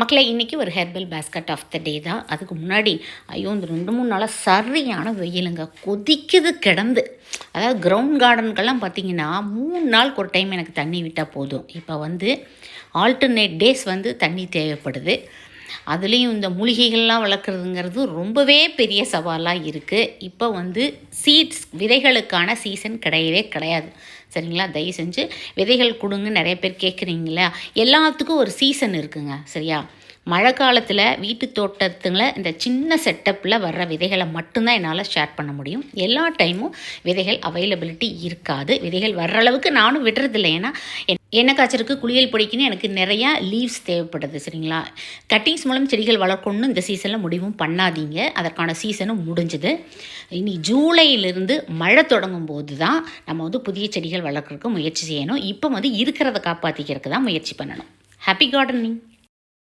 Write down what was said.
மக்களை இன்றைக்கி ஒரு herbal basket of the day தான். அதுக்கு முன்னாடி ஐயோ இந்த ரெண்டு மூணு நாளாக சரியான வெயிலுங்க. கொதிக்குது கிடந்து. அதாவது கிரவுண்ட் கார்டனுக்கெல்லாம் பார்த்தீங்கன்னா மூணு நாளுக்கு ஒரு டைம் எனக்கு தண்ணி விட்டால் போதும். இப்போ வந்து ஆல்டர்னேட் டேஸ் வந்து தண்ணி தேவைப்படுது. அதுலேயும் இந்த மூலிகைகள்லாம் வளர்க்குறதுங்கிறது ரொம்பவே பெரிய சவாலாக இருக்குது இப்போ வந்து சீட்ஸ் விதைகளுக்கான சீசன் கிடையவே கிடையாது. சரிங்களா? தயவு செஞ்சு விதைகள் கொடுங்க நிறைய பேர் கேட்குறீங்களா எல்லாத்துக்கும் ஒரு சீசன் இருக்குங்க. சரியா? மழை காலத்தில் வீட்டு தோட்டத்தில் இந்த சின்ன செட்டப்பில் வர்ற விதைகளை மட்டும்தான் என்னால் ஷேர் பண்ண முடியும். எல்லா டைமும் விதைகள் அவைலபிலிட்டி இருக்காது. விதைகள் வர்ற அளவுக்கு நானும் விடுறதில்லை. ஏன்னா எண்ணெய் காய்ச்சலுக்கு குளியல் பொடிக்குன்னு எனக்கு நிறையா லீவ்ஸ் தேவைப்படுது சரிங்களா? கட்டிங்ஸ் மூலம் செடிகள் வளர்க்கணும்னு இந்த சீசனில் முடிவும் பண்ணாதீங்க. அதற்கான சீசனும் முடிஞ்சுது. இனி ஜூலையிலிருந்து மழை தொடங்கும் போது தான் நம்ம வந்து புதிய செடிகள் வளர்க்குறதுக்கு முயற்சி செய்யணும். இப்போ வந்து இருக்கிறத காப்பாற்றிக்கிறதுக்கு தான் முயற்சி பண்ணணும். Happy gardening